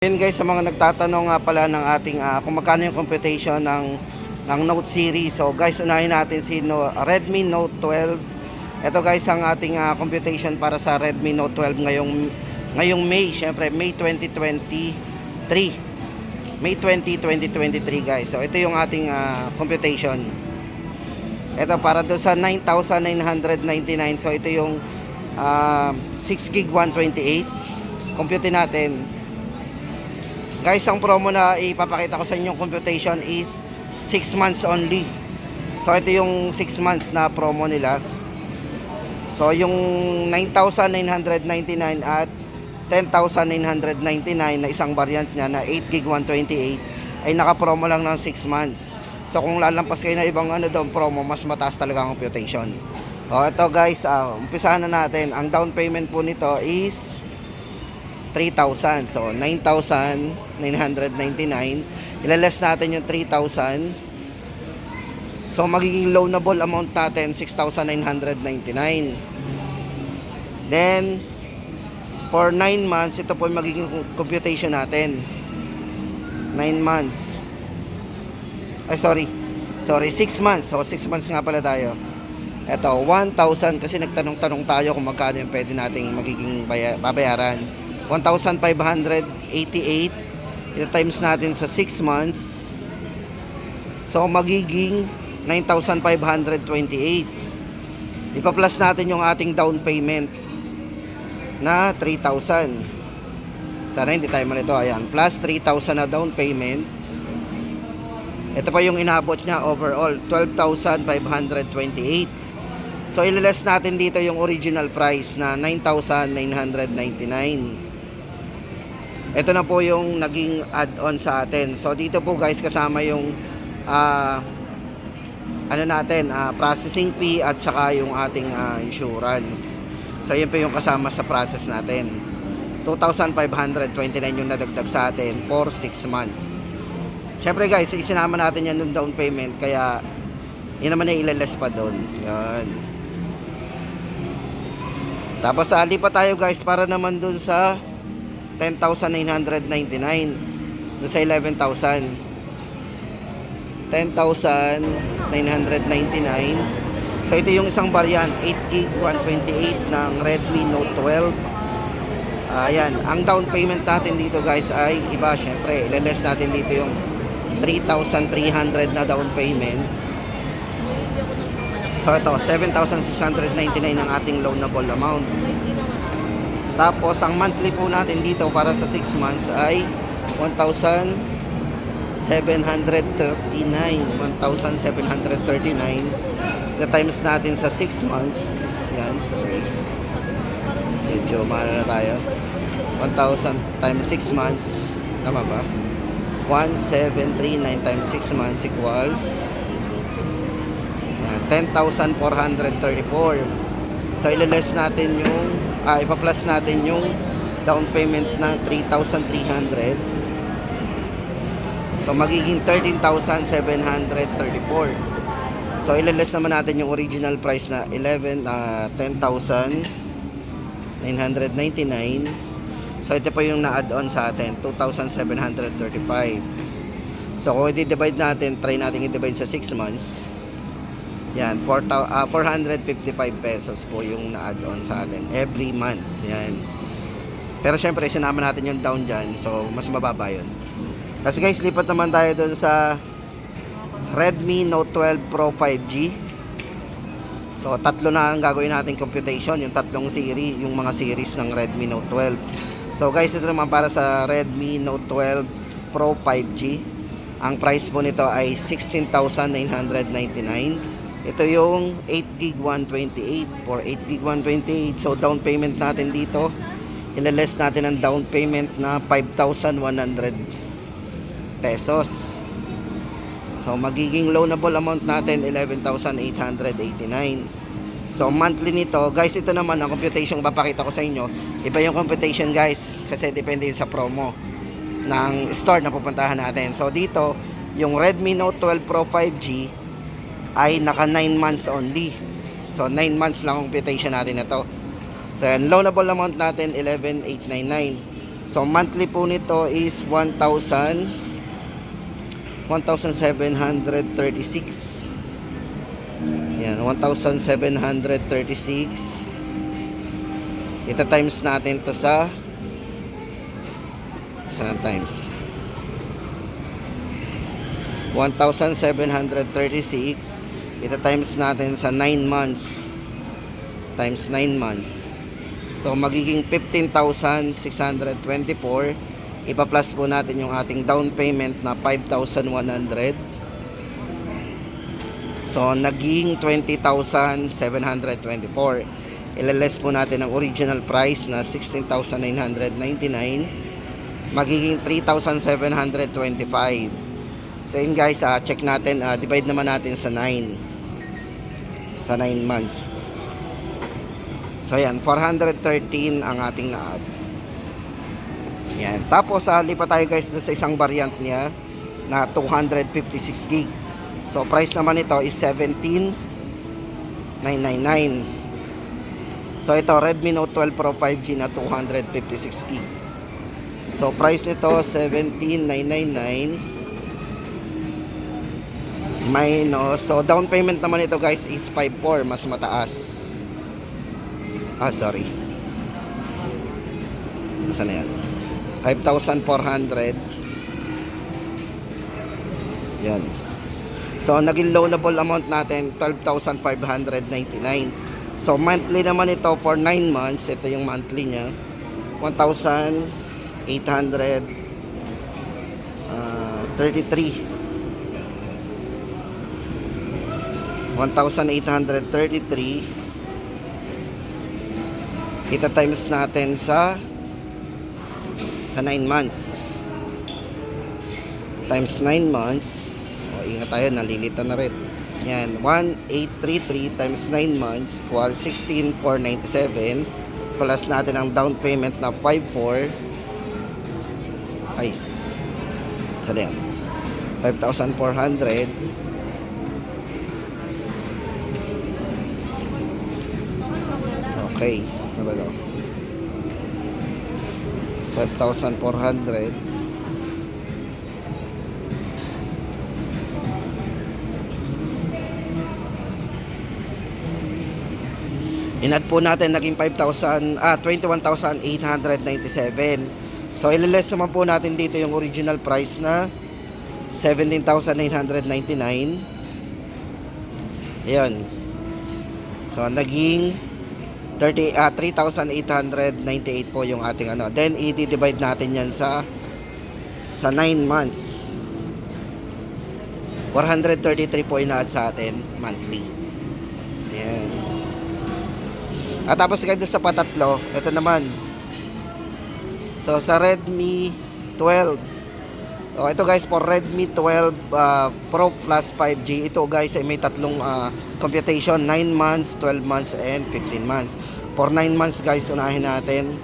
Yun guys, sa mga nagtatanong nga pala ng ating ah, kung magkano yung computation ng ng Note series. So guys, unahin natin si no, Redmi Note 12. Ito guys ang ating ah, computation para sa Redmi Note 12 ngayong ngayong May, syempre May 2023. May 20, 2023 guys. So ito yung ating ah, computation. Ito para do sa 9,999. So ito yung ah, 6 gig 128. Compute natin Guys, ang promo na ipapakita ko sa inyong computation is 6 months only. So, ito yung 6 months na promo nila. So, yung 9,999 at 10,999 na isang variant niya na 8 gig 128 ay naka-promo lang ng 6 months. So, kung lalampas kayo na ibang ano doon promo, mas mataas talaga ang computation. O, ito guys, ah, umpisahan na natin. Ang down payment po nito is 3,000. So, 9,999. Ilaless natin yung 3,000. So, magiging loanable amount natin, 6,999. Then, for 9 months, ito po yung magiging computation natin. 9 months. Ay, sorry. Sorry, 6 months. So, 6 months nga pala tayo. Ito, 1,000 kasi nagtanong-tanong tayo kung magkano yung pwede nating magiging baya- babayaran. 1,588 ito times natin sa 6 months. So magiging 9,528 ipa-plus natin yung ating down payment na 3,000 sana hindi tayo malito. Ayan plus 3,000 na down payment. Ito pa yung inabot niya overall 12,528 so ililess natin dito yung original price na 9,999 ito na po yung naging add-on sa atin. So dito po guys kasama yung ah, ano natin, ah, processing fee at saka yung ating ah, insurance. So yun po yung kasama sa process natin. 2,529 yung nadagdag sa atin for 6 months. Siyempre guys, isinama natin yan yung down payment kaya yun naman yung ilalas pa doon. Yan. Tapos ali pa tayo guys para naman doon sa 10,999 doon sa 11,000 10,999 so ito yung isang variant 8 gig 128 ng Redmi Note 12 ayan. Ang down payment natin dito guys ay iba syempre ilaless natin dito yung 3,300 na down payment. So ito 7,699 ang ating loanable amount tapos, ang monthly po natin dito para sa 6 months ay 1,739. 1,739. The times natin sa 6 months. Yan, sorry. Medyo mahal na tayo. 1,000 times 6 months. Tama ba? 1,739 times 6 months equals yan, 10,434. So, ilaless natin yung, ah, ipa-plus natin yung down payment ng 3,300. So, magiging 13,734. So, ilaless naman natin yung original price na 11, ah, 10,999. So, ito pa yung na-add on sa atin, 2,735. So, kung i-divide natin, try natin i-divide sa 6 months. Yan, 4, ah, 455 pesos po yung na-add-on sa atin every month. Yan. Pero syempre, sinama natin yung down dyan. So, mas mababa yun. Kasi guys, lipat naman tayo doon sa Redmi Note 12 Pro 5G. So, tatlo na ang gagawin natin computation. Yung tatlong series, yung mga series ng Redmi Note 12. So, guys, ito naman para sa Redmi Note 12 Pro 5G. Ang price po nito ay 16,999. Ito yung 8 gig 128 for 8 gig 128. So down payment natin dito, ilaless natin ang down payment na 5,100 pesos. So magiging loanable amount natin 11,889. So monthly nito, guys ito naman ang computation papakita ko sa inyo. Iba yung computation guys kasi depende sa promo ng store na pupuntahan natin. So dito, yung Redmi Note 12 Pro 5G ay naka 9 months only. So 9 months lang ang natin na to. So yan, loanable amount natin 11,899. So monthly po nito is 1,000 1,736 Yan, 1,736 Ita times natin to sa Saan times? 1,736 Ita times natin sa 9 months. Times 9 months. So magiging 15,624 Ipa-plus po natin yung ating down payment na 5,100 So naging 20,724 Ilaless po natin ang original price na 16,999 Magiging 3,725 So yun guys, ah, check natin ah, Divide naman natin sa 9 Sa 9 months So yan, 413 ang ating na-add. Yan. Tapos uh, lipat tayo guys sa isang variant niya na 256 gig. So price naman ito is 17,999. So ito Redmi Note 12 Pro 5G na 256 gig. So price nito 17,999 minus so down payment naman ito guys is 5.4 mas mataas. Ah, sorry. Saan na yan? 5,400. Yan. So, naging loanable amount natin, 12,599. So, monthly naman ito for 9 months. Ito yung monthly niya. 1,833. Uh, 1,833 ita times natin sa sa 9 months. Times 9 months. O ingat tayo nalilito na rin. Yan 1833 times 9 months equals 16,497 plus natin ang down payment na 54 ay sa yan 5,400 okay ano ba daw 5,400 Inad po natin naging 5,000 ah 21,897. So ililess naman po natin dito yung original price na 17,999. Ayun. So naging 30 ah 3,898 po yung ating ano. Then i-divide natin 'yan sa sa 9 months. 433 po ina sa atin monthly. Yan. At tapos kayo sa patatlo, ito naman. So sa Redmi 12. Oh, ito guys for Redmi 12 uh, Pro Plus 5G. Ito guys ay may tatlong uh, computation, 9 months, 12 months and 15 months. For 9 months guys, unahin natin.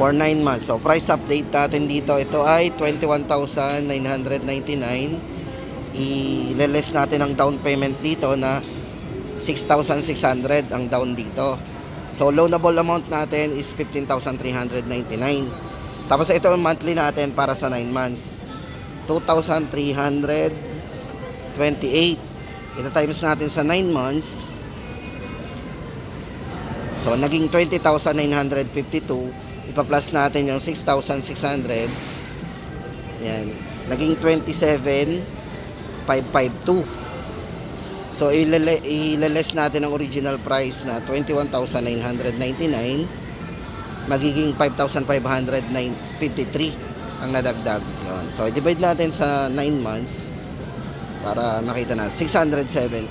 For 9 months. So price update natin dito, ito ay 21,999 i-less natin ang down payment dito na 6,600 ang down dito. So loanable amount natin is 15,399. Tapos ito ang monthly natin para sa 9 months. 2,328. Ito times natin sa 9 months. So naging 20,952. Ipa-plus natin yung 6,600. Yan. Naging 27 552. So ilale ilales natin ang original price na 21,999 magiging 5,553 ang nadagdag. Yun. So i-divide natin sa 9 months para makita na 617.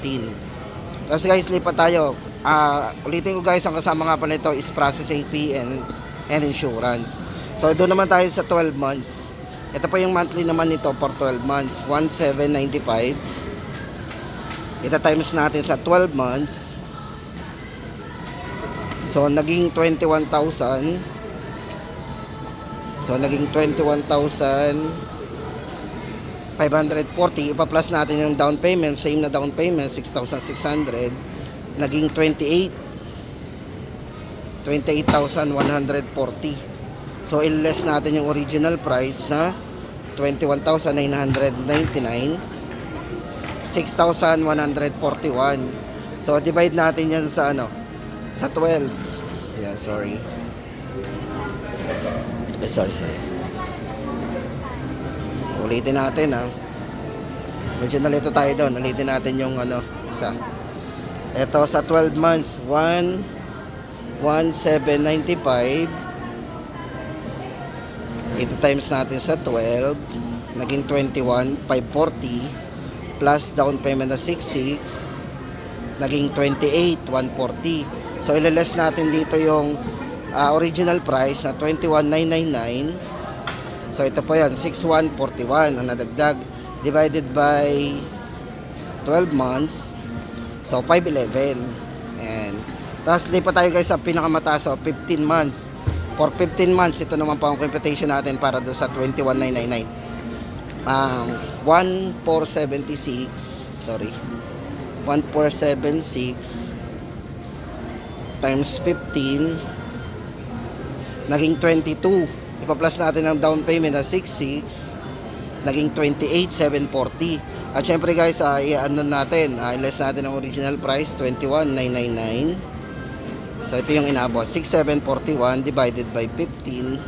Kasi guys, lipat tayo. Uh, ulitin ko guys, ang kasama nga pa nito is processing fee and, and insurance. So doon naman tayo sa 12 months. Ito po yung monthly naman nito for 12 months, 1795. Ito times natin sa 12 months. So naging 21,000. So naging 21,540. Ipa-plus natin yung down payment, same na down payment, 6,600. Naging 28 28,140. So, il-less natin yung original price na 21,999. 6,141. So, divide natin yan sa ano? Sa 12. Yeah, sorry. Eh, sorry, sorry. Ulitin natin, ha. Medyo nalito tayo doon. Ulitin natin yung ano, isa. Ito sa 12 months, 1 1,795. Ito times natin sa 12, naging 21,540 plus down payment na 66, naging 28,140. So ilales natin dito yung ah, original price na 21,999. So ito po yan, 6,141 ang nadagdag divided by 12 months. So 511. And tapos lipat tayo guys sa pinakamataas so 15 months. For 15 months, ito naman po ang computation natin para doon sa 21,999. Um, 1,476, sorry. 1,476 times 15 naging 22. Ipa-plus natin ang down payment na 66 naging 28,740. At syempre guys, uh, i-ano natin, uh, i-less natin ang original price 21,999. So ito yung inabot, 6,741 divided by 15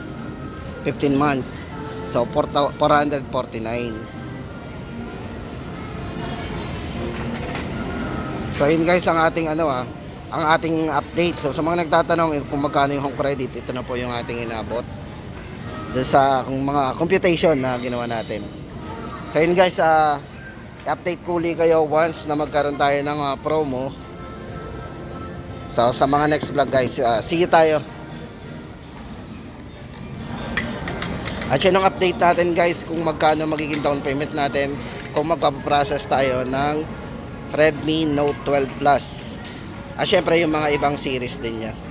15 months. So 4, 449. So yun guys ang ating ano ah, ang ating update. So sa mga nagtatanong eh, kung magkano yung home credit, ito na po yung ating inabot. Doon sa kung mga computation na ginawa natin. So yun guys, ah update kuli kayo once na magkaroon tayo ng ah, promo. So sa mga next vlog guys, ah, see you tayo. At yun ang update natin guys kung magkano magiging down payment natin kung magpapaprocess tayo ng Redmi Note 12 Plus. At syempre yung mga ibang series din niya.